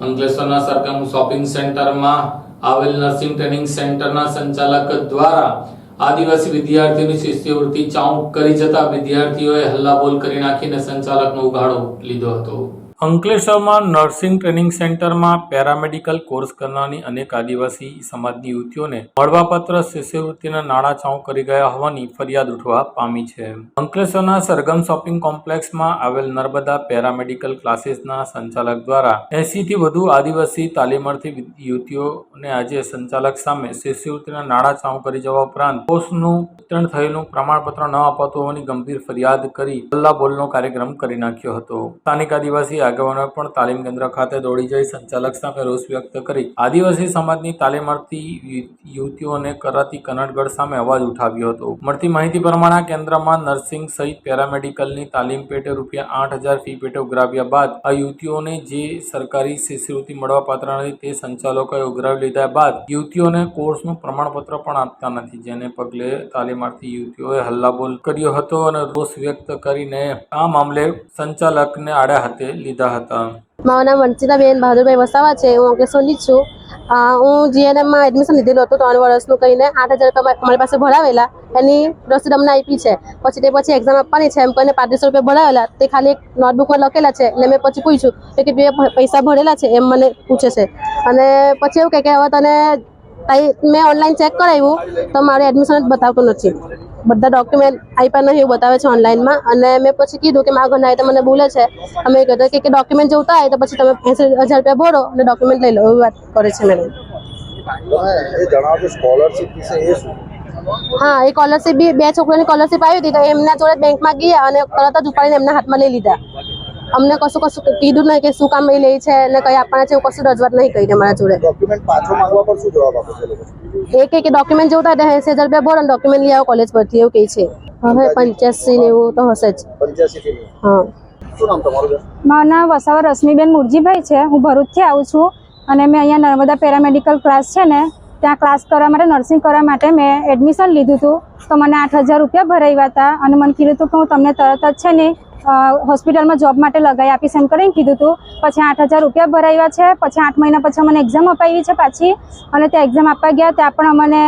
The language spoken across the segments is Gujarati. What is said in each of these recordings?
અંકલેશ્વરના સરગમ શોપિંગ સેન્ટરમાં આવેલ નર્સિંગ ટ્રેનિંગ સેન્ટરના સંચાલક દ્વારા આદિવાસી વિદ્યાર્થીઓની શિષ્યવૃત્તિ ચાઉક કરી જતા વિદ્યાર્થીઓએ હલ્લાબોલ કરી નાખીને સંચાલકનો ઉઘાડો લીધો હતો. અંકલેશ્વરમાં નર્સિંગ ટ્રેનિંગ સેન્ટરમાં પેરામેડિકલ કોર્સ કરનારની અનેક આદિવાસી સમાજની યુવતીઓને મળવાપત્ર શિષ્યવૃત્તિના નાણાં ચાઉં કરી ગયા હોવાની ફરિયાદ ઉઠવા પામી છે. અંકલેશ્વરના સરગમ શોપિંગ કોમ્પ્લેક્સમાં આવેલ નર્મદા પેરામેડિકલ ક્લાસીસના સંચાલક દ્વારા એસીથી વધુ આદિવાસી તાલીમાર્થી યુવતીઓને આજે સંચાલક સામે શિષ્યવૃત્તિના નાણાં ચાઉં કરી જવા ઉપરાંત કોર્સનું વિતરણ થયેલું પ્રમાણપત્ર ન અપાતું હોવાની ગંભીર ફરિયાદ કરી હલ્લાબોલનો કાર્યક્રમ કરી નાખ્યો હતો. સ્થાનિક આદિવાસી આગેવાનોએ પણ તાલીમ કેન્દ્ર ખાતે દોડી જઈ સંચાલક સામે રોષ વ્યક્ત કરી. આદિવાસી સમાજની તાલીમ મળતી યુવતીઓને કરાતી કનડગઢ સામે અવાજ ઉઠાવ્યો હતો. મળતી માહિતી પ્રમાણે કેન્દ્રમાં નર્સિંગ સહિત પેરામેડિકલની તાલીમ પેટે રૂપિયા આઠ હજાર ફી પેટે ઉઘરાવ્યા બાદ આ યુવતીઓને જે સરકારી શિષ્યવૃત્તિ મળવાપાત્ર નથી તે સંચાલકોએ ઉઘરાવી લીધા બાદ યુવતીઓને કોર્સનું પ્રમાણપત્ર પણ આપતા નથી. જેને પગલે તાલીમાર્થી યુવતીઓએ હલ્લાબોલ કર્યો હતો અને રોષ વ્યક્ત કરીને આ મામલે સંચાલકને આડે હાથે લીધા હતા. મારું નામ વંચિતાબેન બહાદુરભાઈ વસાવા છે. હું અંકલેશ્વરની છું. હું જીએનએમમાં એડમિશન લીધેલું હતું ત્રણ વર્ષનું કહીને. આઠ હજાર રૂપિયા મારી પાસે ભરાવેલા. એની રસીદ અમને આપી છે. પછી તે પછી એક્ઝામ આપવાની છે. એમ કહીને પાંત્રીસો રૂપિયા ભરાવેલા. તે ખાલી એક નોટબુકમાં લખેલા છે. એટલે મેં પછી પૂછ્યું કે બે પૈસા ભરેલા છે? એમ મને પૂછે છે. અને પછી એવું કહે કે હવે તને મેં ઓનલાઈન ચેક કરાવ્યું તો મારું એડમિશન જ બતાવતું નથી. બધા ડોક્યુમેન્ટ આપ્યા નહીં એવું બતાવે છે ઓનલાઈનમાં અને મેં પછી કીધું કે મારા ઘરના તો મને બોલે છે. અમે કીધું કે ડોક્યુમેન્ટ જોતા હોય તો પછી તમે એંસી હજાર રૂપિયા ભરો અને ડોક્યુમેન્ટ લઈ લો એવી વાત કરે છે મેડમ હા એ સ્કોલરશીપ બી બે છોકરાની સ્કોલરશીપ આવી હતી તો એમના જોડે બેંકમાં ગયા અને તરત જ ઉપાડીને એમના હાથમાં લઈ લીધા. અમને કશું કશું કીધું નહીં કે શું કામ એ લે છે અને કઈ આપવાના છે એવું કશું રજૂઆત નહીં કરી અમારા જોડે. ડોક્યુમેન્ટ પાછો માંગવા પર શું જવાબ આપો છો એ કે ડોક્યુમેન્ટ જોતા હોય તો હજાર રૂપિયા બોલો ડોક્યુમેન્ટ લઈ આવો કોલેજ પરથી એવું કહે છે. હવે પંચ્યાસી ને એવું તો હશે જ. પંચ્યાસી હા. શું નામ મારું નામ વસાવા રશ્મિબેન મુરજીભાઈ છે. હું ભરૂચથી આવું છું. અને મેં અહીંયા નર્મદા પેરામેડિકલ ક્લાસ છે ને ત્યાં ક્લાસ કરવા માટે નર્સિંગ કરવા માટે મેં એડમિશન લીધું હતું. તો મને આઠ હજાર રૂપિયા ભરાવ્યા હતા. અને મને કીધું હતું કે હું તમને તરત જ છે ને હોસ્પિટલમાં જોબ માટે લગાવી આપીશ એમ કરીને કીધું હતું પછી આઠ હજાર રૂપિયા ભરાવ્યા છે. પછી આઠ મહિના પછી અમને એક્ઝામ અપાવી છે પાછી. અને ત્યાં એક્ઝામ આપવા ગયા, ત્યાં પણ અમને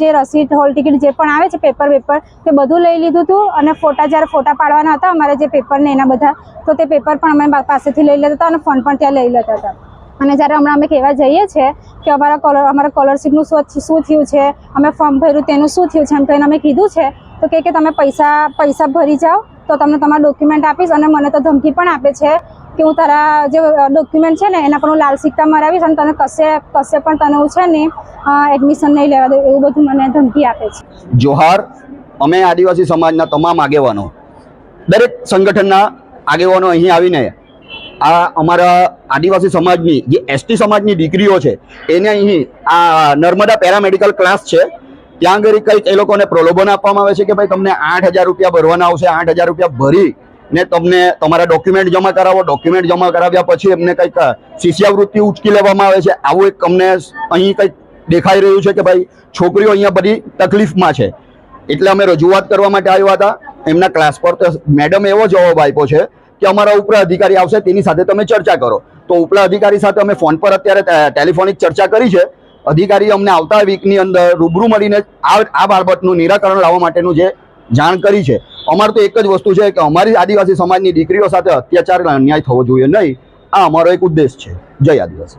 જે રસીદ હોલ ટિકિટ જે પણ આવે છે પેપર પેપર તે બધું લઈ લીધું હતું અને ફોટા જ્યારે ફોટા પાડવાના હતા, અમારે જે પેપર ને એના બધા, તો તે પેપર પણ અમે પાસેથી લઈ લેતા હતા અને ફોન પણ ત્યાં લઈ લેતા હતા. અને જ્યારે હમણાં અમે કહેવા જઈએ છીએ કે અમારા કોલર અમારા કોલરશીપનું શું શું થયું છે? અમે ફોર્મ ભર્યું, તેનું શું થયું છે? એમ કહીને અમે કીધું છે. તો કે તમે પૈસા પૈસા ભરી જાઓ. તો તમને તમારા ડોક્યુમેન્ટ આપીશ અને મને તો ધમકી પણ આપે છે કે હું તારા જે ડોક્યુમેન્ટ છે ને, એના પર હું લાલ સિક્કા મરાવીશ અને તને કશે કશે પણ તને હું છે ને એડમિશન નહીં લેવા દઉં એવું બધું મને ધમકી આપે છે. જોહાર, અમે આદિવાસી સમાજના તમામ આગેવાનો, દરેક સંગઠનના આગેવાનો અહીં આવીને, આ અમારા આદિવાસી સમાજની, જે એસટી સમાજની દીકરીઓ છે, એને અહીં આ નર્મદા પેરામેડિકલ ક્લાસ છે ત્યાં આગળ કંઈક એ લોકોને પ્રલોભન આપવામાં આવે છે કે ભાઈ તમને આઠ હજાર રૂપિયા ભરવાના આવશે, આઠ હજાર રૂપિયા ભરી ને તમને તમારા ડોક્યુમેન્ટ જમા કરાવો. ડોક્યુમેન્ટ જમા કરાવ્યા પછી એમને કંઈક શિષ્યવૃત્તિ ઉચકી લેવામાં આવે છે. આવું એક અમને અહીં કંઈક દેખાઈ રહ્યું છે કે ભાઈ છોકરીઓ અહીંયા બધી તકલીફમાં છે. એટલે અમે રજૂઆત કરવા માટે આવ્યા હતા. એમના ક્લાસ પર તો મેડમ એવો જવાબ આપ્યો છે કે અમારા ઉપલા અધિકારી આવશે, તેની સાથે તમે ચર્ચા કરો. તો ઉપલા અધિકારી સાથે અમે ફોન પર અત્યારે ટેલિફોનિક ચર્ચા કરી છે. અધિકારી અમને આવતા વીકની અંદર રૂબરૂ મળીને આ આ બાબતનું નિરાકરણ લાવવા માટેનું જે જાણ કરી છે. અમારે તો એક જ વસ્તુ છે કે અમારી આદિવાસી સમાજની દીકરીઓ સાથે અત્યાચાર અન્યાય થવો જોઈએ નહીં. આ અમારો એક ઉદ્દેશ છે. જય આદિવાસી.